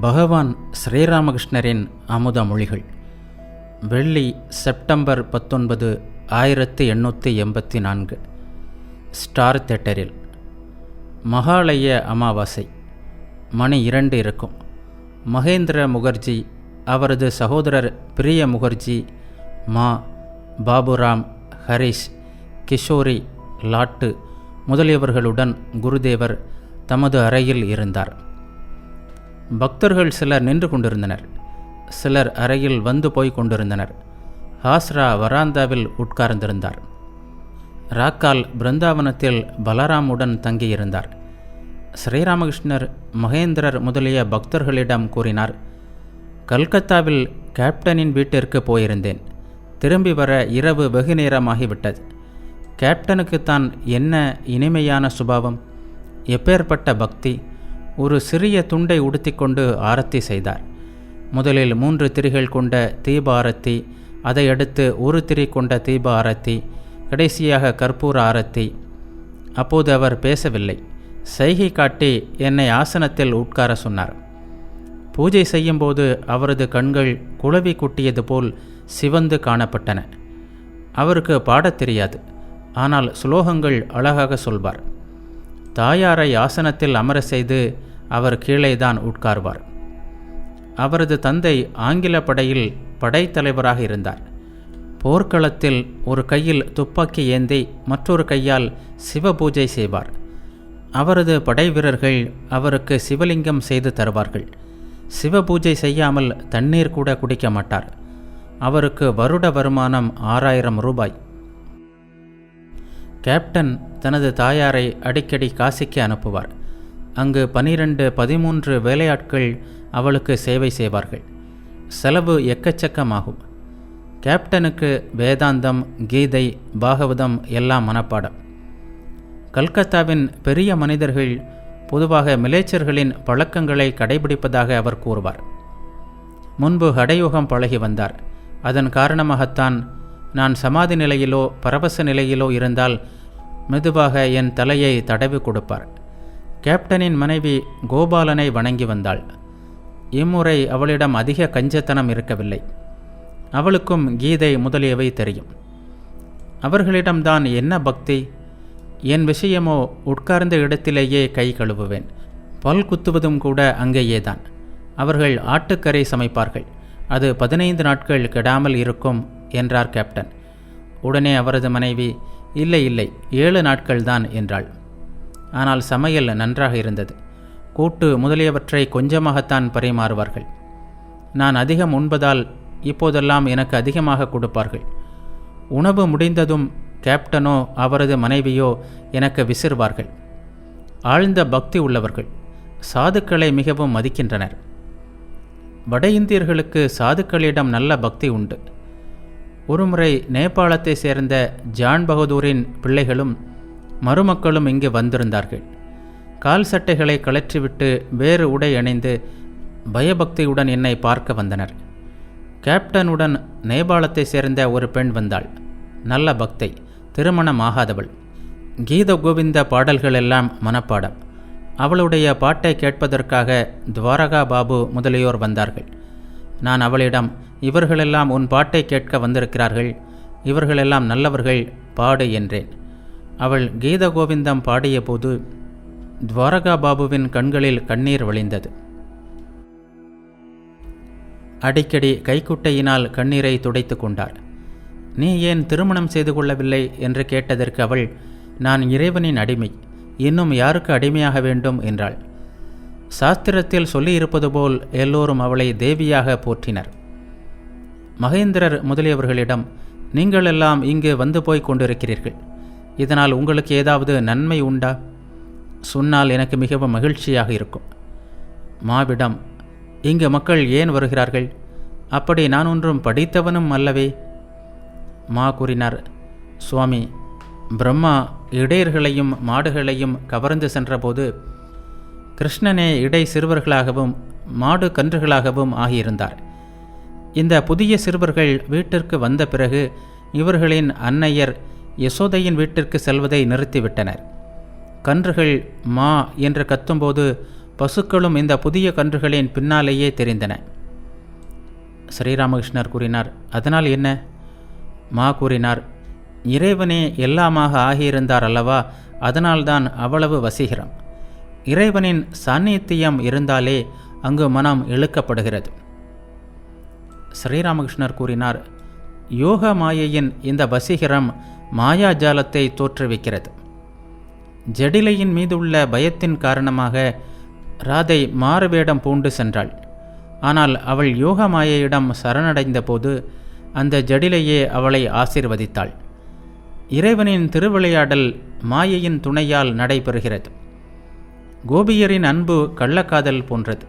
பகவான் ஸ்ரீராமகிருஷ்ணரின் அமுத மொழிகள். வெள்ளி செப்டம்பர் பத்தொன்பது ஆயிரத்தி எண்ணூற்றி எண்பத்தி நான்கு. ஸ்டார் தேட்டரில் மகாலய அமாவாசை. மணி இரண்டு இருக்கும். மகேந்திர முகர்ஜி அவரது சகோதரர் பிரிய முகர்ஜி மா பாபுராம் ஹரிஷ் கிஷோரி லாட்டு முதலியவர்களுடன் குருதேவர் தமது அறையில் இருந்தார். பக்தர்கள் சிலர் நின்று கொண்டிருந்தனர். சிலர் அறையில் வந்து போய் கொண்டிருந்தனர். ஹாஸ்ரா வராந்தாவில் உட்கார்ந்திருந்தார். ராக்கால் பிருந்தாவனத்தில் பலராமுடன் தங்கியிருந்தார். ஸ்ரீராமகிருஷ்ணர் மகேந்திரர் முதலிய பக்தர்களிடம் கூறினார் கல்கத்தாவில் கேப்டனின் வீட்டிற்கு போயிருந்தேன். திரும்பி வர இரவு வெகு நேரமாகிவிட்டது. கேப்டனுக்குத்தான் என்ன இனிமையான சுபாவம்? எப்பேற்பட்ட பக்தி? ஒரு சிறிய துண்டை உடுத்திக்கொண்டு ஆரத்தி செய்தார். முதலில் மூன்று திரிகள் கொண்ட தீப ஆரத்தி அதையடுத்து ஒரு திரி கொண்ட தீப ஆரத்தி கடைசியாக கற்பூர ஆரத்தி. அப்போது அவர் பேசவில்லை. சைகை காட்டி என்னை ஆசனத்தில் உட்கார சொன்னார். பூஜை செய்யும்போது அவரது கண்கள் குளவி குட்டியது போல் சிவந்து காணப்பட்டன. அவருக்கு பாடத் தெரியாது. ஆனால் சுலோகங்கள் அழகாக சொல்வார். தாயாரை ஆசனத்தில் அமர செய்து அவர் கீழேதான் உட்கார்வார். அவரது தந்தை ஆங்கில படையில் படைத்தலைவராக இருந்தார். போர்க்களத்தில் ஒரு கையில் துப்பாக்கி ஏந்தி மற்றொரு கையால் சிவ பூஜை செய்வார். அவரது படை வீரர்கள் அவருக்கு சிவலிங்கம் செய்து தருவார்கள். சிவ பூஜை செய்யாமல் தண்ணீர் கூட குடிக்க மாட்டார். அவருக்கு வருட வருமானம் ஆறாயிரம் ரூபாய். கேப்டன் தனது தாயாரை அடிக்கடி காசிக்கு அனுப்புவார். அங்கு பனிரெண்டு பதிமூன்று வேலையாட்கள் அவளுக்கு சேவை செய்வார்கள். செலவு எக்கச்சக்கமாகும். கேப்டனுக்கு வேதாந்தம் கீதை பாகவதம் எல்லாம் மனப்பாடம். கல்கத்தாவின் பெரிய மனிதர்கள் பொதுவாக மிலேச்சர்களின் பழக்கங்களை கடைபிடிப்பதாக அவர் கூறுவார். முன்பு ஹடயோகம் பழகி வந்தார். அதன் காரணமாகத்தான் நான் சமாதி நிலையிலோ பரவச நிலையிலோ இருந்தால் மெதுவாக என் தலையை தடவி கொடுப்பார். கேப்டனின் மனைவி கோபாலனை வணங்கி வந்தாள். இம்முறை அவளிடம் அதிக கஞ்சத்தனம் இருக்கவில்லை. அவளுக்கும் கீதை முதலியவை தெரியும். அவர்களிடம்தான் என்ன பக்தி? என் விஷயமோ உட்கார்ந்த இடத்திலேயே கை கழுவுவேன். பல் குத்துவதும் கூட அங்கேயேதான். அவர்கள் ஆட்டுக்கரை சமைப்பார்கள். அது பதினைந்து நாட்கள் கெடாமல் இருக்கும் என்றார் கேப்டன். உடனே அவரது மனைவி இல்லை இல்லை ஏழு நாட்கள்தான் என்றாள். ஆனால் சமையல் நன்றாக இருந்தது. கூட்டு முதலியவற்றை கொஞ்சமாகத்தான் பரிமாறுவார்கள். நான் அதிகம் உண்பதால் இப்போதெல்லாம் எனக்கு அதிகமாக கொடுப்பார்கள். உணவு முடிந்ததும் கேப்டனோ அவரது மனைவியோ எனக்கு விசிறுவார்கள். ஆழ்ந்த பக்தி உள்ளவர்கள். சாதுக்களை மிகவும் மதிக்கின்றனர். வட இந்தியர்களுக்கு சாதுக்களிடம் நல்ல பக்தி உண்டு. ஒருமுறை நேபாளத்தை சேர்ந்த ஜான் பகதூரின் பிள்ளைகளும் மருமக்களும் இங்கு வந்திருந்தார்கள். கால் சட்டைகளை கழற்றிவிட்டு வேறு உடை அணிந்து பயபக்தியுடன் என்னை பார்க்க வந்தனர். கேப்டனுடன் நேபாளத்தை சேர்ந்த ஒரு பெண் வந்தாள். நல்ல பக்தை திருமணம் ஆகாதவள். கீத கோவிந்த பாடல்கள் எல்லாம் மனப்பாடம். அவளுடைய பாட்டை கேட்பதற்காக துவாரகா பாபு முதலியோர் வந்தார்கள். நான் அவளிடம் இவர்களெல்லாம் உன் பாட்டை கேட்க வந்திருக்கிறார்கள் இவர்களெல்லாம் நல்லவர்கள் பாடு என்றேன். அவள் கீத கோவிந்தம் பாடிய போது துவாரகா பாபுவின் கண்களில் கண்ணீர் வழிந்தது. அடிக்கடி கைக்குட்டையினால் கண்ணீரை துடைத்து கொண்டார் நீ ஏன் திருமணம் செய்து கொள்ளவில்லை என்று கேட்டதற்கு அவள் நான் இறைவனின் அடிமை இன்னும் யாருக்கு அடிமையாக வேண்டும்? என்றாள். சாஸ்திரத்தில் சொல்லியிருப்பது போல் எல்லோரும் அவளை தேவியாக போற்றினர். மகேந்திரர் முதலியவர்களிடம் நீங்கள் எல்லாம் இங்கு வந்து போய் கொண்டிருக்கிறீர்கள். இதனால் உங்களுக்கு ஏதாவது நன்மை உண்டா? சொன்னால் எனக்கு மிகவும் மகிழ்ச்சியாக இருக்கும். மாவிடம் இங்கு மக்கள் ஏன் வருகிறார்கள்? அப்படி நான் ஒன்றும் படித்தவனும் அல்லவே? மா கூறினார் சுவாமி பிரம்மா இடையர்களையும் மாடுகளையும் கவர்ந்து சென்றபோது கிருஷ்ணனே இடை சிறுவர்களாகவும் மாடு கன்றுகளாகவும் ஆகியிருந்தார். இந்த புதிய சிறுவர்கள் வீட்டிற்கு வந்த பிறகு இவர்களின் அன்னையர் யசோதையின் வீட்டிற்கு செல்வதை நிறுத்திவிட்டனர். கன்றுகள் மா என்று கத்தும்போது பசுக்களும் இந்த புதிய கன்றுகளின் பின்னாலேயே தெரிந்தன. ஸ்ரீராமகிருஷ்ணர் கூறினார் அதனால் என்ன? மா கூறினார் இறைவனே எல்லாமாக ஆகியிருந்தார் அல்லவா அதனால்தான் அவ்வளவு வசீகரம். இறைவனின் சாநித்தியம் இருந்தாலே அங்கு மனம் இழுக்கப்படுகிறது. ஸ்ரீராமகிருஷ்ணர் கூறினார் யோக மாயையின் இந்த வசீகரம் மாயாஜாலத்தை தோற்றுவிக்கிறது. ஜடிலையின் மீதுள்ள பயத்தின் காரணமாக ராதை மாறுவேடம் பூண்டு சென்றாள். ஆனால் அவள் யோக மாயையிடம் சரணடைந்த போது அந்த ஜடிலையே அவளை ஆசீர்வதித்தாள். இறைவனின் திருவிளையாடல் மாயையின் துணையால் நடைபெறுகிறது. கோபியரின் அன்பு கள்ளக்காதல் போன்றது.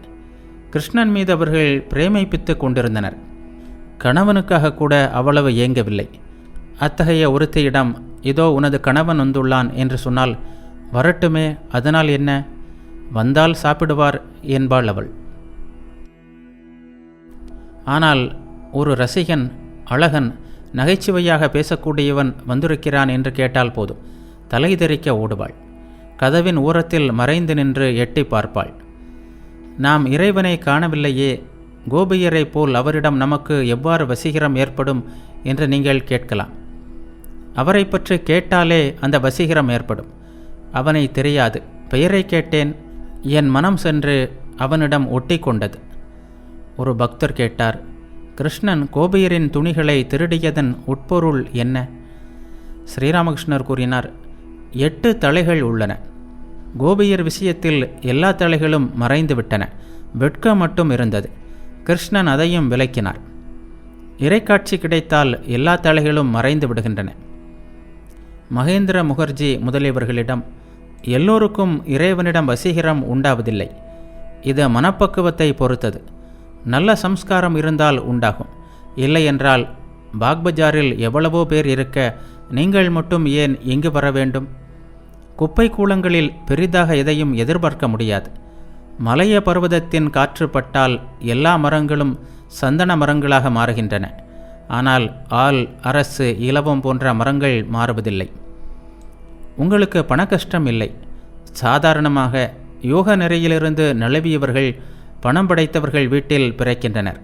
கிருஷ்ணன் மீது அவர்கள் பிரேமைப்பித்து கொண்டிருந்தனர். கணவனுக்காக கூட அவ்வளவு ஏங்கவில்லை. அத்தகைய ஒருத்தியிடம் இதோ உனது கணவன் வந்துள்ளான் என்று சொன்னால் வரட்டுமே அதனால் என்ன? வந்தால் சாப்பிடுவார் என்பாள் அவள். ஆனால் ஒரு ரசிகன் அழகன் நகைச்சுவையாக பேசக்கூடியவன் வந்திருக்கிறான் என்று கேட்டால் போதும். தலை தெறிக்க ஓடுவாள். கதவின் ஓரத்தில் மறைந்து நின்று எட்டி பார்ப்பாள். நாம் இறைவனை காணவில்லையே கோபியரைப் போல் அவரிடம் நமக்கு எவ்வாறு வசீகரம் ஏற்படும்? என்று நீங்கள் கேட்கலாம். அவரை பற்றி கேட்டாலே அந்த வசீகரம் ஏற்படும். அவனை தெரியாது. பெயரை கேட்டேன். என் மனம் சென்று அவனிடம் ஒட்டி கொண்டது. ஒரு பக்தர் கேட்டார் கிருஷ்ணன் கோபியரின் துணிகளை திருடியதன் உட்பொருள் என்ன? ஸ்ரீராமகிருஷ்ணர் கூறினார் எட்டு தலைகள் உள்ளன. கோபியர் விஷயத்தில் எல்லா தலைகளும் மறைந்து விட்டன வெட்கம் மட்டும் இருந்தது. கிருஷ்ணன் அதையும் விளக்கினார். இறைக்காட்சி கிடைத்தால் எல்லா தலைகளும் மறைந்து விடுகின்றன. மகேந்திர முகர்ஜி முதலியவர்களிடம் எல்லோருக்கும் இறைவனிடம் வசீகரம் உண்டாவதில்லை. இது மனப்பக்குவத்தை பொறுத்தது. நல்ல சம்ஸ்காரம் இருந்தால் உண்டாகும். இல்லை என்றால் பாக்பஜாரில் எவ்வளவோ பேர் இருக்க நீங்கள் மட்டும் ஏன் இங்கு வர வேண்டும்? குப்பை கூலங்களில் பெரிதாக எதையும் எதிர்பார்க்க முடியாது. மலைய பர்வதத்தின் காற்று பட்டால் எல்லா மரங்களும் சந்தன மரங்களாக மாறுகின்றன. ஆனால் ஆல் அரசு இலவம் போன்ற மரங்கள் மாறுவதில்லை. உங்களுக்கு பண கஷ்டம் இல்லை. சாதாரணமாக யோக நிறையிலிருந்து நழுவியவர்கள் பணம் படைத்தவர்கள் வீட்டில் பிறக்கின்றனர்.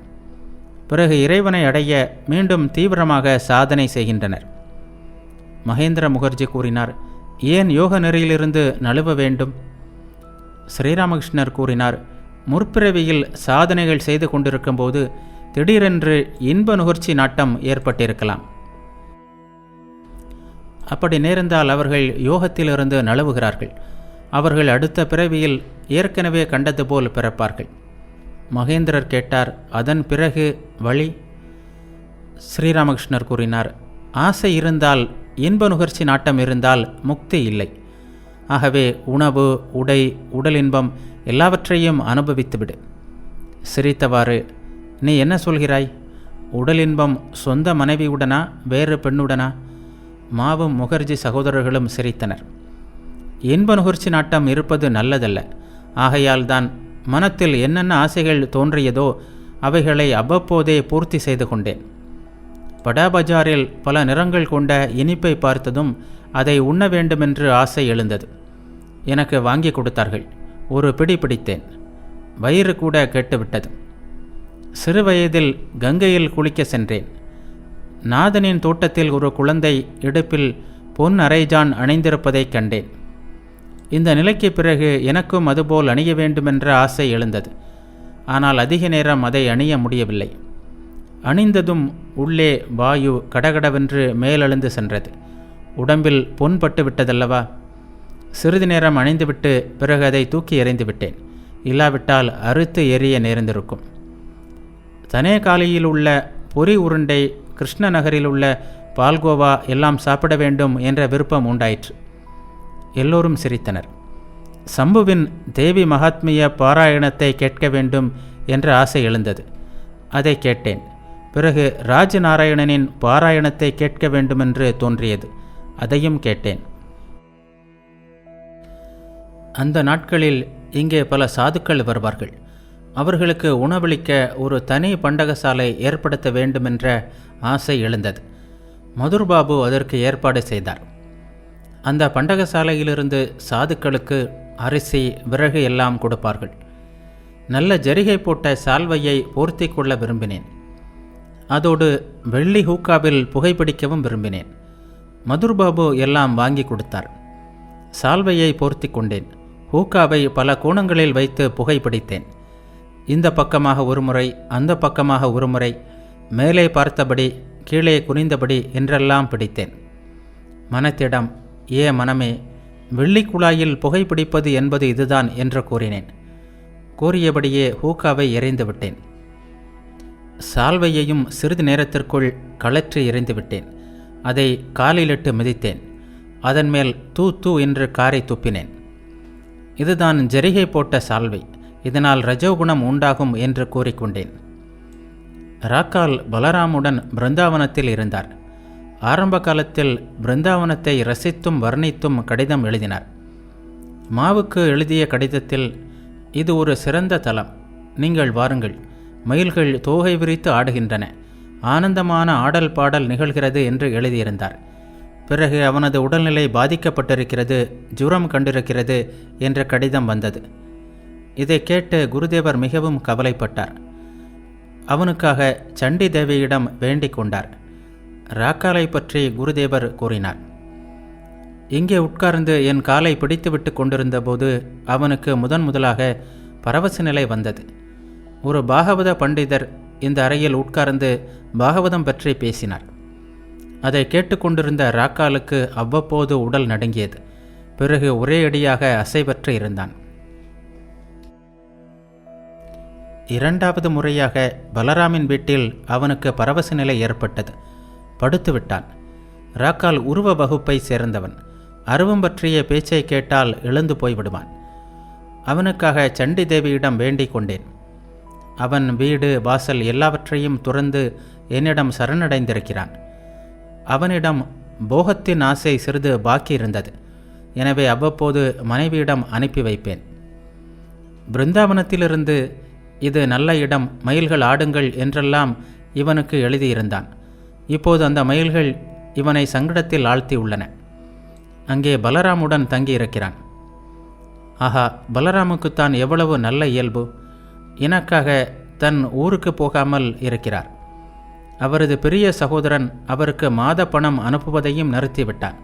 பிறகு இறைவனை அடைய மீண்டும் தீவிரமாக சாதனை செய்கின்றனர். மகேந்திர முகர்ஜி கூறினார் ஏன் யோக நெறியிலிருந்து நழுவ வேண்டும்? ஸ்ரீராமகிருஷ்ணர் கூறினார் முற்பிறவியில் சாதனைகள் செய்து கொண்டிருக்கும்போது திடீரென்று இன்ப நுகர்ச்சி நாட்டம் ஏற்பட்டிருக்கலாம். அப்படி நேர்ந்தால் அவர்கள் யோகத்திலிருந்து நழுவுகிறார்கள். அவர்கள் அடுத்த பிறவியில் ஏற்கனவே கண்டது போல் பிறப்பார்கள். மகேந்திரர் கேட்டார் அதன் பிறகு வழி? ஸ்ரீராமகிருஷ்ணர் கூறினார் ஆசை இருந்தால் இன்ப நுகர்ச்சி நாட்டம் இருந்தால் முக்தி இல்லை. ஆகவே உணவு உடை உடல் இன்பம் எல்லாவற்றையும் அனுபவித்துவிடு. சிரித்தவாறு நீ என்ன சொல்கிறாய்? உடல் இன்பம் சொந்த மனைவியுடனா வேறு பெண்ணுடனா? மாவும் முகர்ஜி சகோதரர்களும் சிரித்தனர். இன்ப நுகர்ச்சி நாட்டம் இருப்பது நல்லதல்ல. ஆகையால் தான் மனத்தில் என்னென்ன ஆசைகள் தோன்றியதோ அவைகளை அவ்வப்போதே பூர்த்தி செய்து கொண்டேன். படாபஜாரில் பல நிறங்கள் கொண்ட இனிப்பை பார்த்ததும் அதை உண்ண வேண்டுமென்று ஆசை எழுந்தது. எனக்கு வாங்கி கொடுத்தார்கள். ஒரு பிடி பிடித்தேன். வயிறு கூட கெட்டுவிட்டது. சிறுவயதில் கங்கையில் குளிக்க சென்றேன். நாதனின் தோட்டத்தில் ஒரு குழந்தை இடுப்பில் பொன் அரைஜான் அணிந்திருப்பதைக் கண்டேன். இந்த நிலைக்கு பிறகு எனக்கும் அதுபோல் அணிய வேண்டுமென்ற ஆசை எழுந்தது. ஆனால் அதிக நேரம் அதை அணிய முடியவில்லை. அணிந்ததும் உள்ளே வாயு கடகடவென்று மேலெழுந்து சென்றது. உடம்பில் பொன் பட்டு விட்டதல்லவா? சிறிது நேரம் அணிந்துவிட்டு பிறகு அதை தூக்கி எறிந்து விட்டேன். இல்லாவிட்டால் அறுத்து எரிய நேர்ந்திருக்கும். தனே காலையில் உள்ள பொறி உருண்டை கிருஷ்ண நகரில் உள்ள பால்கோவா எல்லாம் சாப்பிட வேண்டும் என்ற விருப்பம் உண்டாயிற்று. எல்லோரும் சிரித்தனர். சம்புவின் தேவி மகாத்மிய பாராயணத்தை கேட்க வேண்டும் என்ற ஆசை எழுந்தது. அதை கேட்டேன். பிறகு ராஜநாராயணனின் பாராயணத்தை கேட்க வேண்டுமென்று தோன்றியது. அதையும் கேட்டேன். அந்த நாட்களில் இங்கே பல சாதுக்கள் வருவார்கள். அவர்களுக்கு உணவளிக்க ஒரு தனி பண்டகசாலை ஏற்படுத்த வேண்டுமென்ற ஆசை எழுந்தது. மதுர்பாபு அதற்கு ஏற்பாடு செய்தார். அந்த பண்டகசாலையிலிருந்து சாதுக்களுக்கு அரிசி விறகு எல்லாம் கொடுப்பார்கள். நல்ல ஜரிகை போட்ட சால்வையை போர்த்தி கொள்ள விரும்பினேன். அதோடு வெள்ளி ஹூக்காவில் புகைப்பிடிக்கவும் விரும்பினேன். மதுர்பாபு எல்லாம் வாங்கி கொடுத்தார். சால்வையை போர்த்தி கொண்டேன். ஹூக்காவை பல கோணங்களில் வைத்து புகைப்பிடித்தேன் இந்த பக்கமாக ஒருமுறை அந்த பக்கமாக ஒருமுறை மேலே பார்த்தபடி கீழே குனிந்தபடி என்றெல்லாம் பிடித்தேன். மனத்திடம் ஏ மனமே வெள்ளி குழாயில் புகைப்பிடிப்பது என்பது இதுதான் என்று கூறினேன். கூறியபடியே ஹூக்காவை எறிந்துவிட்டேன். சால்வையையும் சிறிது நேரத்திற்குள் கழற்றி எறிந்துவிட்டேன் அதை காலிலிட்டு மிதித்தேன். அதன் மேல் தூ தூ என்று காரை துப்பினேன். இதுதான் ஜெரிகை போட்ட சால்வை. இதனால் ரஜோகுணம் உண்டாகும் என்று கூறிக்கொண்டேன். ராக்கால் பலராமுடன் பிருந்தாவனத்தில் இருந்தார். ஆரம்ப காலத்தில் பிருந்தாவனத்தை ரசித்தும் வர்ணித்தும் கடிதம் எழுதினார். மாவுக்கு எழுதிய கடிதத்தில் இது ஒரு சிறந்த தலம். நீங்கள் வாருங்கள். மயில்கள் தோகை விரித்து ஆடுகின்றன. ஆனந்தமான ஆடல் பாடல் நிகழ்கிறது என்று எழுதியிருந்தார். பிறகு அவனது உடல்நிலை பாதிக்கப்பட்டிருக்கிறது ஜுரம் கண்டிருக்கிறது என்ற கடிதம் வந்தது. இதை கேட்டு குருதேவர் மிகவும் கவலைப்பட்டார். அவனுக்காக சண்டி தேவியிடம் வேண்டிக் கொண்டார். ராக்காலை பற்றி குருதேவர் கூறினார். இங்கே உட்கார்ந்து என் காலை பிடித்துவிட்டு கொண்டிருந்த போது அவனுக்கு முதன் முதலாக பரவச நிலை வந்தது. ஒரு பாகவத பண்டிதர் இந்த அறையில் உட்கார்ந்து பாகவதம் பற்றி பேசினார். அதை கேட்டுக்கொண்டிருந்த ராக்காலுக்கு அவ்வப்போது உடல் நடுங்கியது. பிறகு ஒரே அடியாக அசைவற்று இருந்தான். இரண்டாவது முறையாக பலராமின் வீட்டில் அவனுக்கு பரவச நிலை ஏற்பட்டது. படுத்து விட்டான். ராக்கால் உருவ வகுப்பை சேர்ந்தவன். அருவம் பற்றிய பேச்சை கேட்டால் எழுந்து போய்விடுவான். அவனுக்காக சண்டி தேவியிடம் வேண்டிக் கொண்டேன். அவன் வீடு வாசல் எல்லாவற்றையும் துறந்து என்னிடம் சரணடைந்திருக்கிறான். அவனிடம் போகத்தின் ஆசை சிறிது பாக்கி இருந்தது எனவே அவ்வப்போது மனைவியிடம் அனுப்பி வைப்பேன். பிருந்தாவனத்திலிருந்து இது நல்ல இடம் மயில்கள் ஆடுங்கள் என்றெல்லாம் இவனுக்கு எழுதியிருந்தான். இப்போது அந்த மயில்கள் இவனை சங்கடத்தில் ஆழ்த்தி உள்ளன அங்கே பலராமுடன் தங்கியிருக்கிறான். ஆஹா பலராமுக்குத்தான் எவ்வளவு நல்ல இயல்பு. எனக்காக தன் ஊருக்கு போகாமல் இருக்கிறார். அவரது பெரிய சகோதரன் அவருக்கு மாத பணம் அனுப்புவதையும் நிறுத்திவிட்டான்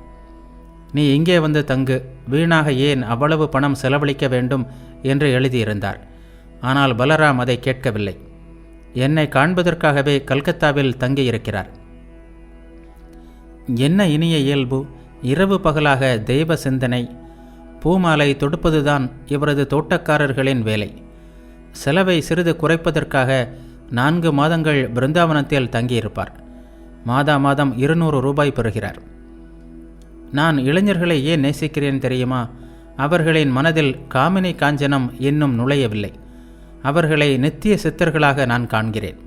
நீ இங்கே வந்து தங்கு வீணாக ஏன் அவ்வளவு பணம் செலவழிக்க வேண்டும்? என்று எழுதியிருந்தார். ஆனால் பலராம் அதை கேட்கவில்லை. என்னை காண்பதற்காகவே கல்கத்தாவில் தங்கியிருக்கிறார். என்ன இனிய இயல்பு? இரவு பகலாக தெய்வ சிந்தனை. பூமாலை தொடுப்பதுதான் இவரது தோட்டக்காரர்களின் வேலை. செலவை சிறிது குறைப்பதற்காக நான்கு மாதங்கள் பிருந்தாவனத்தில் தங்கியிருப்பார். மாதா மாதம் இருநூறு ரூபாய் பெறுகிறார். நான் இளைஞர்களை ஏன் நேசிக்கிறேன் தெரியுமா? அவர்களின் மனதில் காமினி காஞ்சனம் இன்னும் நுழையவில்லை. அவர்களை நித்திய சித்தர்களாக நான் காண்கிறேன்.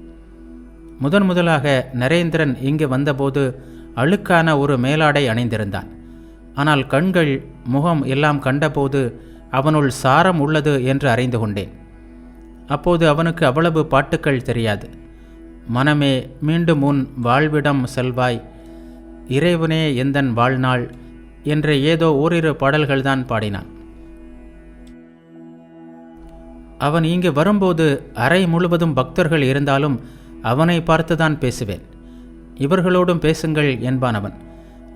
முதன் முதலாக நரேந்திரன் இங்கு வந்தபோது அழுக்கான ஒரு மேலாடை அணிந்திருந்தான். ஆனால் கண்கள் முகம் எல்லாம் கண்டபோது அவனுள் சாரம் உள்ளது என்று அறிந்து கொண்டேன். அப்போது அவனுக்கு அவ்வளவு பாட்டுக்கள் தெரியாது. மனமே மீண்டும் உன் வாழ்விடம் செல்வாய். இறைவனே எந்தன் வாழ்நாள்? என்ற ஏதோ ஓரிரு பாடல்கள்தான் பாடினான். அவன் இங்கு வரும்போது அறை முழுவதும் பக்தர்கள் இருந்தாலும் அவனை பார்த்துதான் பேசுவேன். இவர்களோடும் பேசுங்கள் என்பான் அவன்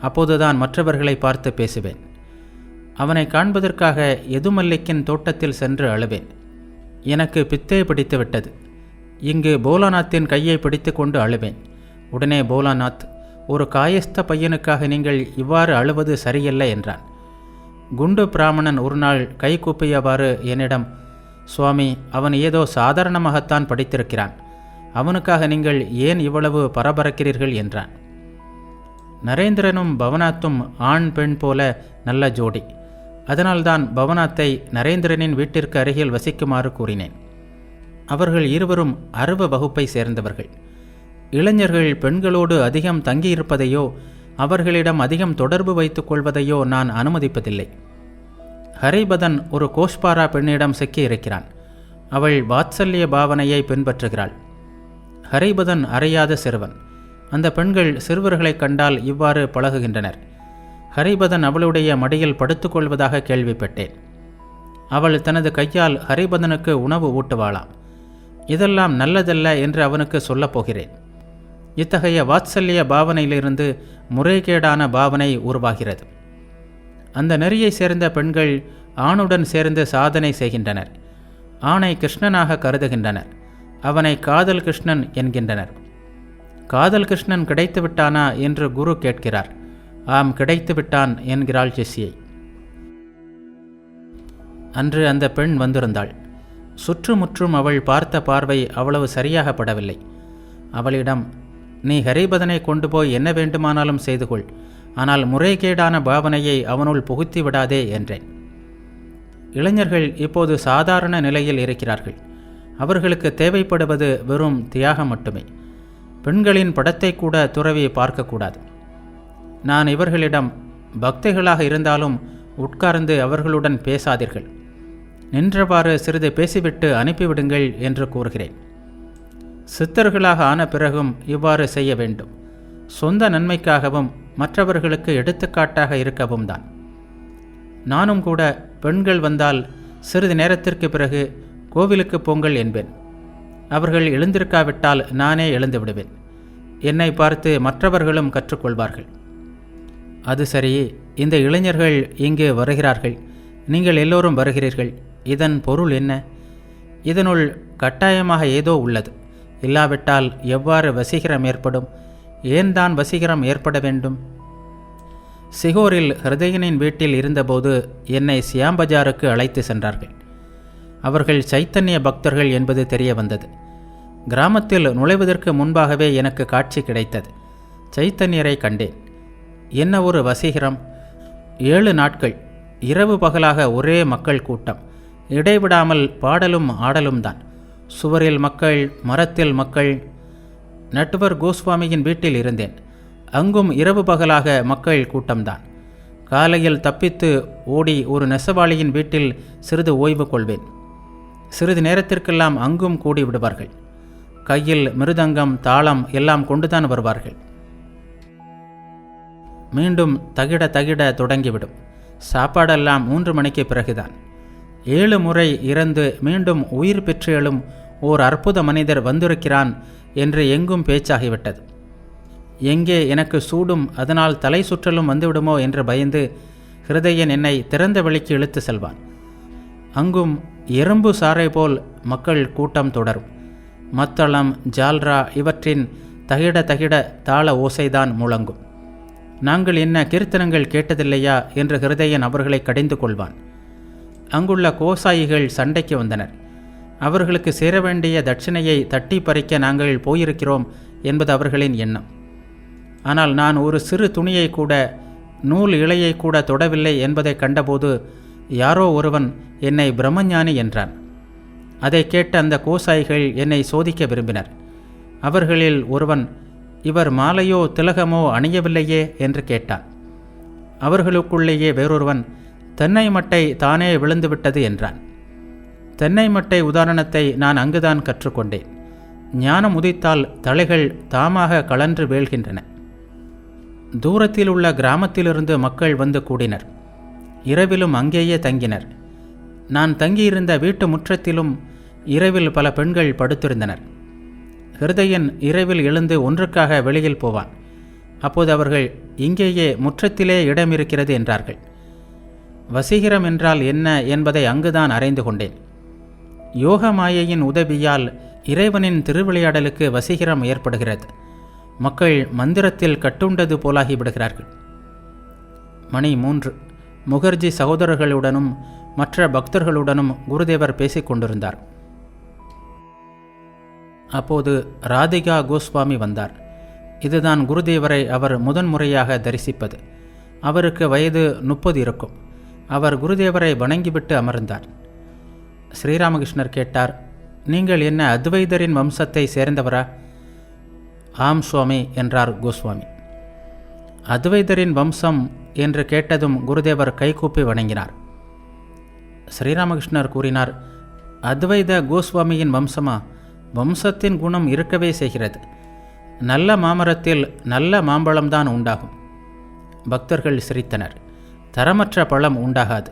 அப்போதுதான் மற்றவர்களை பார்த்து பேசுவேன். அவனை காண்பதற்காக எதுமல்லிக்கின் தோட்டத்தில் சென்று அழுவேன். எனக்கு பித்தே பிடித்து விட்டது. இங்கு போலாநாத்தின் கையை பிடித்து கொண்டு அழுவேன். உடனே போலாநாத் ஒரு காயஸ்த பையனுக்காக நீங்கள் இவ்வாறு அழுவது சரியல்ல என்றான். குண்டு பிராமணன் ஒரு நாள் கை கூப்பியவாறு என்னிடம் சுவாமி அவன் ஏதோ சாதாரணமாகத்தான் படித்திருக்கிறான். அவனுக்காக நீங்கள் ஏன் இவ்வளவு பரபரக்கிறீர்கள்? என்றான். நரேந்திரனும் பவனாத்தும் ஆண் பெண் போல நல்ல ஜோடி. அதனால்தான் பவனாத்தை நரேந்திரனின் வீட்டிற்கு அருகில் வசிக்குமாறு கூறினேன். அவர்கள் இருவரும் அருவ வகுப்பை சேர்ந்தவர்கள். இளைஞர்கள் பெண்களோடு அதிகம் தங்கியிருப்பதையோ அவர்களிடம் அதிகம் தொடர்பு வைத்துக் கொள்வதையோ நான் அனுமதிப்பதில்லை. ஹரிபதன் ஒரு கோஷ்பாரா பெண்ணிடம் சிக்கியிருக்கிறான். அவள் வாத்சல்ய பாவனையை பின்பற்றுகிறாள். ஹரிபதன் அறியாத சிறுவன். அந்த பெண்கள் சிறுவர்களைக் கண்டால் இவ்வாறு பழகுகின்றனர். ஹரிபதன் அவளுடைய மடியில் படுத்துக்கொள்வதாக கேள்விப்பட்டேன். அவள் தனது கையால் ஹரிபதனுக்கு உணவு ஊட்டுவாளாம். இதெல்லாம் நல்லதல்ல என்று அவனுக்கு சொல்லப் போகிறேன். இத்தகைய வாத்சல்ய பாவனையிலிருந்து முறைகேடான பாவனை உருவாகிறது. அந்த நெறியை சேர்ந்த பெண்கள் ஆணுடன் சேர்ந்து சாதனை செய்கின்றனர். ஆணை கிருஷ்ணனாக கருதுகின்றனர். அவனை காதல் கிருஷ்ணன் என்கின்றனர். காதல் கிருஷ்ணன் கிடைத்துவிட்டானா என்று குரு கேட்கிறார். ஆம் கிடைத்து விட்டான் என்கிறாள் ஜெஸ்ஸியை. அன்று அந்த பெண் வந்திருந்தாள். சுற்றுமுற்றும் அவள் பார்த்த பார்வை அவ்வளவு சரியாக படவில்லை அவளிடம் நீ ஹரிபதனை கொண்டு போய் என்ன வேண்டுமானாலும் செய்து கொள். ஆனால் முறைகேடான பாவனையை அவனுள் புகுத்தி விடாதே என்றேன். இளைஞர்கள் இப்போது சாதாரண நிலையில் இருக்கிறார்கள். அவர்களுக்கு தேவைப்படுவது வெறும் தியாகம் மட்டுமே. பெண்களின் படத்தை கூட துறவி பார்க்கக்கூடாது. நான் இவர்களிடம் பக்திகளாக இருந்தாலும் உட்கார்ந்து அவர்களுடன் பேசாதீர்கள். நின்றவாறு சிறிது பேசிவிட்டு அனுப்பிவிடுங்கள் என்று கூறுகிறேன். சித்தர்களாக ஆன பிறகும் இவ்வாறு செய்ய வேண்டும். சொந்த நன்மைக்காகவும் மற்றவர்களுக்கு எடுத்துக்காட்டாக இருக்கவும் தான். நானும் கூட பெண்கள் வந்தால் சிறிது நேரத்திற்கு பிறகு கோவிலுக்கு போங்கள் என்பேன். அவர்கள் எழுந்திருக்காவிட்டால் நானே எழுந்து விடுவேன். என்னை பார்த்து மற்றவர்களும் கற்றுக்கொள்வார்கள். அது சரி. இந்த இளைஞர்கள் இங்கு வருகிறார்கள். நீங்கள் எல்லோரும் வருகிறீர்கள். இதன் பொருள் என்ன? இதனுள் கட்டாயமாக ஏதோ உள்ளது. இல்லாவிட்டால் எவ்வாறு வசீகரம் ஏற்படும்? ஏன் தான் வசீகரம் ஏற்பட வேண்டும்? சிகோரில் ஹிருதயனின் வீட்டில் இருந்தபோது என்னை சியாம்பஜாருக்கு அழைத்து சென்றார்கள். அவர்கள் சைத்தன்ய பக்தர்கள் என்பது தெரிய வந்தது. கிராமத்தில் நுழைவதற்கு முன்பாகவே எனக்கு காட்சி கிடைத்தது. சைத்தன்யரை கண்டேன். என்ன ஒரு வசீகரம்? ஏழு நாட்கள் இரவு பகலாக ஒரே மக்கள் கூட்டம். இடைவிடாமல் பாடலும் ஆடலும் தான். சுவரில் மக்கள் மரத்தில் மக்கள். நட்வர் கோஸ்வாமியின் வீட்டில் இருந்தேன். அங்கும் இரவு பகலாக மக்கள் கூட்டம்தான் காலையில் தப்பித்து ஓடி ஒரு நெசவாளியின் வீட்டில் சிறிது ஓய்வு கொள்வேன். சிறிது நேரத்திற்கெல்லாம் அங்கும் கூடி விடுவார்கள். கையில் மிருதங்கம் தாளம் எல்லாம் கொண்டுதான் வருவார்கள். மீண்டும் தகிட தகிட தொடங்கிவிடும். சாப்பாடெல்லாம் மூன்று மணிக்கு பிறகுதான். ஏழு முறை இறந்து மீண்டும் உயிர் பெற்று எழும் ஓர் அற்புத மனிதர் வந்திருக்கிறான் என்று எங்கும் பேச்சாகிவிட்டது. எங்கே எனக்கு சூடும் அதனால் தலை சுற்றலும் வந்துவிடுமோ என்று பயந்து ஹிருதயன் என்னை திறந்த வெளிக்கு இழுத்து செல்வான். அங்கும் எறும்பு சாறை போல் மக்கள் கூட்டம் தொடரும். மத்தளம் ஜால்ரா இவற்றின் தகிட தகிட தாள ஓசைதான் முழங்கும். நாங்கள் என்ன கீர்த்தனங்கள் கேட்டதில்லையா? என்று ஹிருதயன் அவர்களை கடிந்து கொள்வான். அங்குள்ள கோசாயிகள் சண்டைக்கு வந்தனர். அவர்களுக்கு சேர வேண்டிய தட்சிணையை தட்டி பறிக்க நாங்கள் போயிருக்கிறோம் என்பது அவர்களின் எண்ணம். ஆனால் நான் ஒரு சிறு துணியை கூட நூல் இலையை கூட தொடவில்லை என்பதை கண்டபோது யாரோ ஒருவன் என்னை பிரம்மஞானி என்றான். அதை கேட்ட அந்த கோசாயிகள் என்னை சோதிக்க விரும்பினர். அவர்களில் ஒருவன் இவர் மாலையோ திலகமோ அணியவில்லையே என்று கேட்டான் அவர்களுக்குள்ளேயே வேறொருவன் தென்னை மட்டை தானே விழுந்துவிட்டது என்றான். தென்னை மட்டை உதாரணத்தை நான் அங்குதான் கற்றுக்கொண்டேன். ஞானம் உதித்தால் தலைகள் தாமாக கலன்று வீழ்கின்றன. தூரத்தில் உள்ள கிராமத்திலிருந்து மக்கள் வந்து கூடினர். இரவிலும் அங்கேயே தங்கினர். நான் தங்கியிருந்த வீட்டு முற்றத்திலும் இரவில் பல பெண்கள் படுத்திருந்தனர். ஹிருதயன் இரவில் எழுந்து ஒன்றுக்காக வெளியில் போவான். அப்போது அவர்கள் இங்கேயே முற்றத்திலே இடம் இருக்கிறது என்றார்கள். வசீகரம் என்றால் என்ன? என்பதை அங்குதான் அறிந்து கொண்டேன். யோக மாயையின் உதவியால் இறைவனின் திருவிளையாடலுக்கு வசீகரம் ஏற்படுகிறது. மக்கள் மந்திரத்தில் கட்டுண்டது போலாகி விடுகிறார்கள். மணி மூன்று. முகர்ஜி சகோதரர்களுடனும் மற்ற பக்தர்களுடனும் குருதேவர் பேசிக் கொண்டிருந்தார் அப்போது ராதிகா கோஸ்வாமி வந்தார். இதுதான் குருதேவரை அவர் முதன்முறையாக தரிசிப்பது. அவருக்கு வயது முப்பது இருக்கும். அவர் குருதேவரை வணங்கிவிட்டு அமர்ந்தார். ஸ்ரீராமகிருஷ்ணர் கேட்டார் நீங்கள் என்ன அத்வைதரின் வம்சத்தை சேர்ந்தவரா? ஆம் சுவாமி என்றார் கோஸ்வாமி. அத்வைதரின் வம்சம் என்று கேட்டதும் குருதேவர் கைகூப்பி வணங்கினார். ஸ்ரீராமகிருஷ்ணர் கூறினார் அத்வைத கோஸ்வாமியின் வம்சமா? வம்சத்தின் குணம் இருக்கவே செய்கிறது. நல்ல மாமரத்தில் நல்ல மாம்பழம்தான் உண்டாகும். பக்தர்கள் சிரித்தனர். தரமற்ற பழம் உண்டாகாது.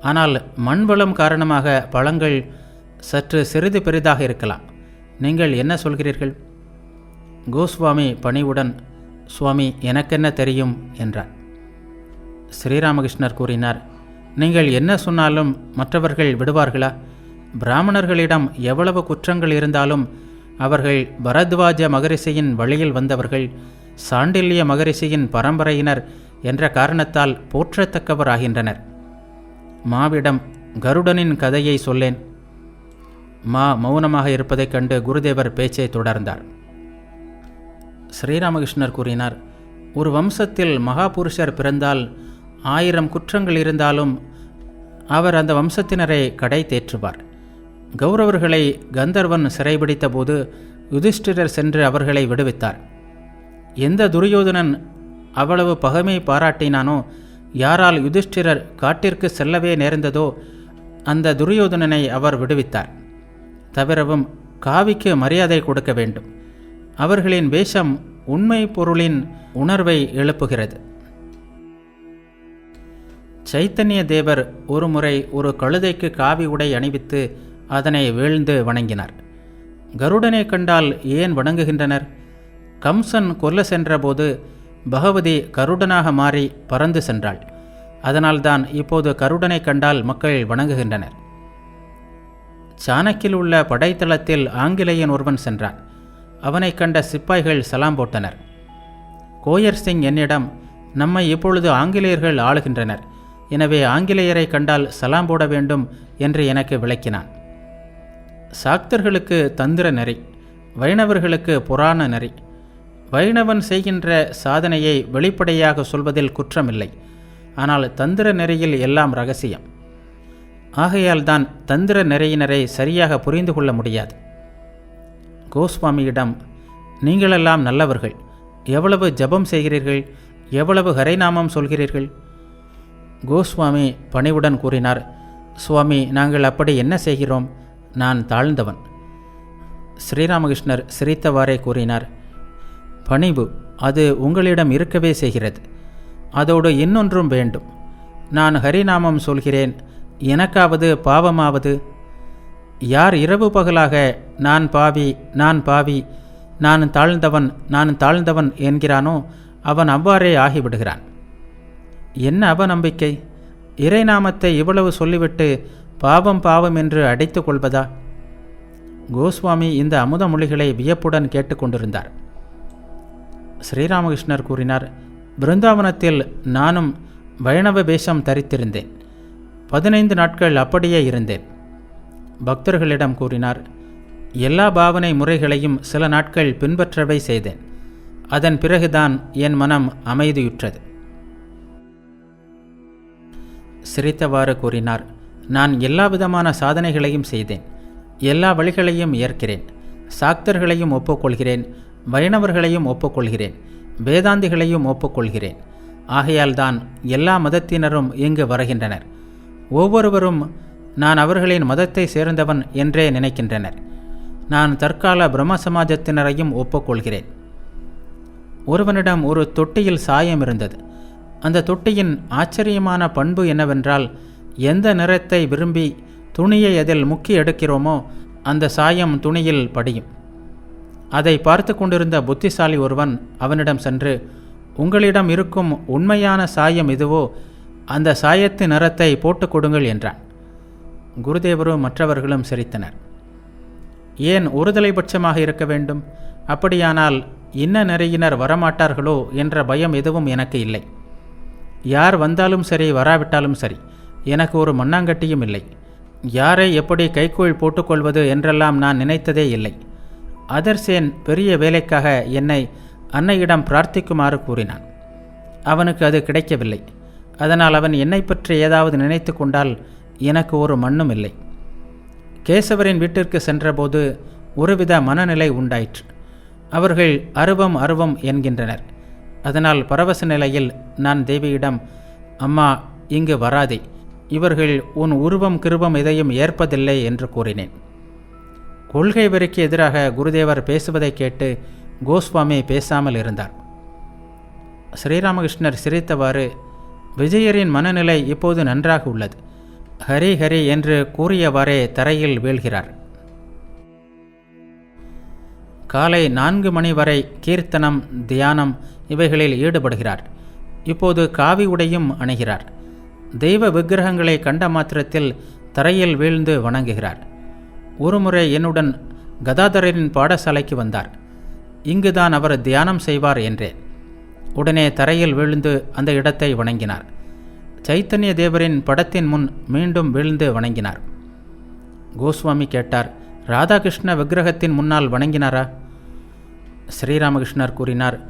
ஆனால் மண்வளம் காரணமாக பழங்கள் சற்று சிறிது பெரிதாக இருக்கலாம். நீங்கள் என்ன சொல்கிறீர்கள்? கோஸ்வாமி பணிவுடன் சுவாமி எனக்கென்ன தெரியும்? என்றார். ஸ்ரீராமகிருஷ்ணர் கூறினார் நீங்கள் என்ன சொன்னாலும் மற்றவர்கள் விடுவார்களா? பிராமணர்களிடம் எவ்வளவு குற்றங்கள் இருந்தாலும் அவர்கள் பரத்வாஜ மகரிஷியின் வழியில் வந்தவர்கள் சாண்டில்ய மகரிஷியின் பரம்பரையினர் என்ற காரணத்தால் போற்றத்தக்கவராகின்றனர். மாவிடம் கருடனின் கதையை சொல்லேன். மா மௌனமாக இருப்பதைக் கண்டு குருதேவர் பேச்சை தொடர்ந்தார். ஸ்ரீராமகிருஷ்ணர் கூறினார் ஒரு வம்சத்தில் மகாபுருஷர் பிறந்தால் ஆயிரம் குற்றங்கள் இருந்தாலும் அவர் அந்த வம்சத்தினரை கடை தேற்றுவார். கௌரவர்களை கந்தர்வன் சிறைபிடித்த போது யுதிஷ்டிரர் சென்று அவர்களை விடுவித்தார். எந்த துரியோதனன் அவ்வளவு பகைமை பாராட்டினானோ யாரால் யுதிஷ்டிரர் காட்டிற்கு செல்லவே நேர்ந்ததோ அந்த துரியோதனனை அவர் விடுவித்தார். தவிரவும் காவிக்கு மரியாதை கொடுக்க வேண்டும். அவர்களின் வேஷம் உண்மை பொருளின் உணர்வை எழுப்புகிறது. சைத்தன்ய தேவர் ஒருமுறை ஒரு கழுதைக்கு காவி உடை அணிவித்து அதனை வீழ்ந்து வணங்கினார். கருடனை கண்டால் ஏன் வணங்குகின்றனர்? கம்சன் கொல்ல சென்றபோது பகவதி கருடனாக மாறி பறந்து சென்றாள். அதனால்தான் இப்போது கருடனை கண்டால் மக்கள் வணங்குகின்றனர். சாணக்கில் உள்ள படைத்தளத்தில் ஆங்கிலேயன் ஒருவன் சென்றான். அவனை கண்ட சிப்பாய்கள் சலாம் போட்டனர். கோயர் சிங் என்னிடம் நம்மை இப்பொழுது ஆங்கிலேயர்கள் ஆளுகின்றனர். எனவே ஆங்கிலேயரை கண்டால் சலாம் போட வேண்டும் என்று எனக்கு விளக்கினான். சாக்தர்களுக்கு தந்திர நெறி வைணவர்களுக்கு புராண நெறி. வைணவன் செய்கின்ற சாதனையை வெளிப்படையாக சொல்வதில் குற்றமில்லை. ஆனால் தந்திர நெறியில் எல்லாம் ரகசியம். ஆகையால் தான் தந்திர நெறியினரை சரியாக புரிந்து கொள்ள முடியாது. கோஸ்வாமியிடம் நீங்களெல்லாம் நல்லவர்கள். எவ்வளவு ஜபம் செய்கிறீர்கள்? எவ்வளவு ஹரைநாமம் சொல்கிறீர்கள்? கோஸ்வாமி பணிவுடன் கூறினார் சுவாமி நாங்கள் அப்படி என்ன செய்கிறோம்? நான் தாழ்ந்தவன். ஸ்ரீராமகிருஷ்ணர் சிரித்தவாறே கூறினார் பணிவு அது உங்களிடம் இருக்கவே செய்கிறது. அதோடு இன்னொன்றும் வேண்டும். நான் ஹரிநாமம் சொல்கிறேன் எனக்காவது பாவமாவது. யார் இரவு பகலாக நான் பாவி நான் பாவி நான் தாழ்ந்தவன் நான் தாழ்ந்தவன் என்கிறானோ அவன் அவ்வாறே ஆகிவிடுகிறான். என்ன அவநம்பிக்கை? இறைநாமத்தை இவ்வளவு சொல்லிவிட்டு பாவம் பாவம் என்று அடைத்து கொள்வதா? கோஸ்வாமி இந்த அமுத மொழிகளை வியப்புடன் கேட்டுக்கொண்டிருந்தார் ஸ்ரீராமகிருஷ்ணர் கூறினார் பிருந்தாவனத்தில் நானும் வைணவ வேஷம் தரித்திருந்தேன். பதினைந்து நாட்கள் அப்படியே இருந்தேன். பக்தர்களிடம் கூறினார் எல்லா பாவனை முறைகளையும் சில நாட்கள் பின்பற்றவை செய்தேன். அதன் பிறகுதான் என் மனம் அமைதியுற்றது. சிரித்தவாறு கூறினார் நான் எல்லா விதமான சாதனைகளையும் செய்தேன். எல்லா வழிகளையும் ஏற்கிறேன். சாக்தர்களையும் ஒப்புக்கொள்கிறேன். வைணவர்களையும் ஒப்புக்கொள்கிறேன். வேதாந்திகளையும் ஒப்புக்கொள்கிறேன். ஆகையால்தான் எல்லா மதத்தினரும் இங்கு வருகின்றனர். ஒவ்வொருவரும் நான் அவர்களின் மதத்தை சேர்ந்தவன் என்றே நினைக்கின்றனர். நான் தற்கால பிரம்ம சமாஜத்தினரையும் ஒப்புக்கொள்கிறேன். ஒருவனிடம் ஒரு தொட்டியில் சாயம் இருந்தது. அந்த தொட்டியின் ஆச்சரியமான பண்பு என்னவென்றால் எந்த நிறத்தை விரும்பி துணியை அதில் முக்கி எடுக்கிறோமோ அந்த சாயம் துணியில் படியும். அதை பார்த்து கொண்டிருந்த புத்திசாலி ஒருவன் அவனிடம் சென்று உங்களிடம் இருக்கும் உண்மையான சாயம் எதுவோ அந்த சாயத்து நிறத்தை போட்டுக் கொடுங்கள் என்றான். குருதேவரும் மற்றவர்களும் சிரித்தனர். ஏன் ஒருதலைபட்சமாக இருக்க வேண்டும்? அப்படியானால் இன்ன நிறையினர் வரமாட்டார்களோ என்ற பயம் எதுவும் எனக்கு இல்லை. யார் வந்தாலும் சரி வராவிட்டாலும் சரி எனக்கு ஒரு மண்ணாங்கட்டியும் இல்லை. யாரை எப்படி கைக்கோள் போட்டுக்கொள்வது என்றெல்லாம் நான் நினைத்ததே இல்லை. அதர்சேன் பெரிய வேலைக்காக என்னை அன்னையிடம் பிரார்த்திக்குமாறு கூறினான். அவனுக்கு அது கிடைக்கவில்லை. அதனால் அவன் என்னை பற்றி ஏதாவது நினைத்து கொண்டால் எனக்கு ஒரு மண்ணும் இல்லை. கேசவரின் வீட்டிற்கு சென்றபோது ஒருவித மனநிலை உண்டாயிற்று. அவர்கள் அருவம் அருவம் என்கின்றனர். அதனால் பரவச நிலையில் நான் தேவியிடம் அம்மா இங்கு வராதே. இவர்கள் உன் உருவம் கிருபம் எதையும் ஏற்பதில்லை என்று கூறினேன். கொள்கை வரிக்கு எதிராக குருதேவர் பேசுவதை கேட்டு கோஸ்வாமி பேசாமல் இருந்தார். ஸ்ரீராமகிருஷ்ணர் சிரித்தவாறு விஜயரின் மனநிலை இப்போது நன்றாக உள்ளது. ஹரி ஹரி என்று கூறியவாறே தரையில் வீழ்கிறார். காலை நான்கு மணி வரை கீர்த்தனம் தியானம் இவைகளில் ஈடுபடுகிறார். இப்போது காவி உடையும் அணுகிறார். தெய்வ விக்கிரகங்களை கண்ட மாத்திரத்தில் தரையில் வீழ்ந்து வணங்குகிறார். ஒருமுறை என்னுடன் கதாதரரின் பாடசாலைக்கு வந்தார். இங்குதான் அவர் தியானம் செய்வார் என்றேன் உடனே தரையில் விழுந்து அந்த இடத்தை வணங்கினார். சைத்தன்ய தேவரின் படத்தின் முன் மீண்டும் விழுந்து வணங்கினார். கோஸ்வாமி கேட்டார் ராதாகிருஷ்ண விக்கிரகத்தின் முன்னால் வணங்கினாரா? ஸ்ரீராமகிருஷ்ணர் கூறினார்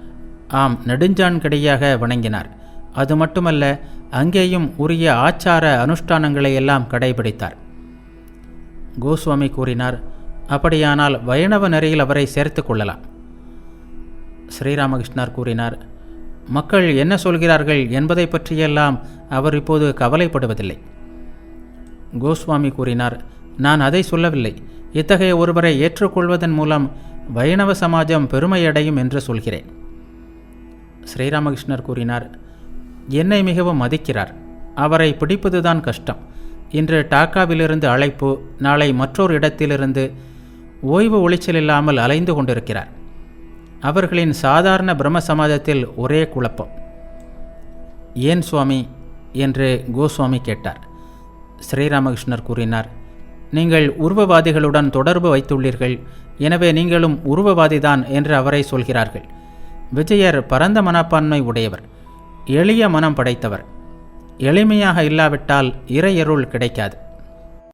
ஆம் நெடுஞ்சான்கடியாக வணங்கினார். அது மட்டுமல்ல அங்கேயும் உரிய ஆச்சார அனுஷ்டானங்களை எல்லாம் கடைபிடித்தார். கோஸ்வாமி கூறினார் அப்படியானால் வைணவ நெறியில் அவரை சேர்த்து கொள்ளலாம். ஸ்ரீராமகிருஷ்ணர் கூறினார் மக்கள் என்ன சொல்கிறார்கள் என்பதை பற்றியெல்லாம் அவர் இப்போது கவலைப்படுவதில்லை. கோஸ்வாமி கூறினார் நான் அதை சொல்லவில்லை. இத்தகைய ஒருவரை ஏற்றுக்கொள்வதன் மூலம் வைணவ சமாஜம் பெருமையடையும் என்று சொல்கிறேன். ஸ்ரீராமகிருஷ்ணர் கூறினார் என்னை மிகவும் மதிக்கிறார். அவரை பிடிப்பதுதான் கஷ்டம். இன்று டாக்காவிலிருந்து அழைப்பு நாளை மற்றொரு இடத்திலிருந்து ஓய்வு ஒளிச்சல் இல்லாமல் அலைந்து கொண்டிருக்கிறார். அவர்களின் சாதாரண பிரம்ம சமாஜத்தில் ஒரே குழப்பம். ஏன் சுவாமி? என்று கோஸ்வாமி கேட்டார். ஸ்ரீராமகிருஷ்ணர் கூறினார் நீங்கள் உருவவாதிகளுடன் தொடர்பு வைத்துள்ளீர்கள். எனவே நீங்களும் உருவவாதிதான் என்று அவரை சொல்கிறார்கள். விஜயர் பரந்த மனப்பான்மை உடையவர். எளிய மனம் படைத்தவர். எளிமையாக இல்லாவிட்டால் இறையருள் கிடைக்காது.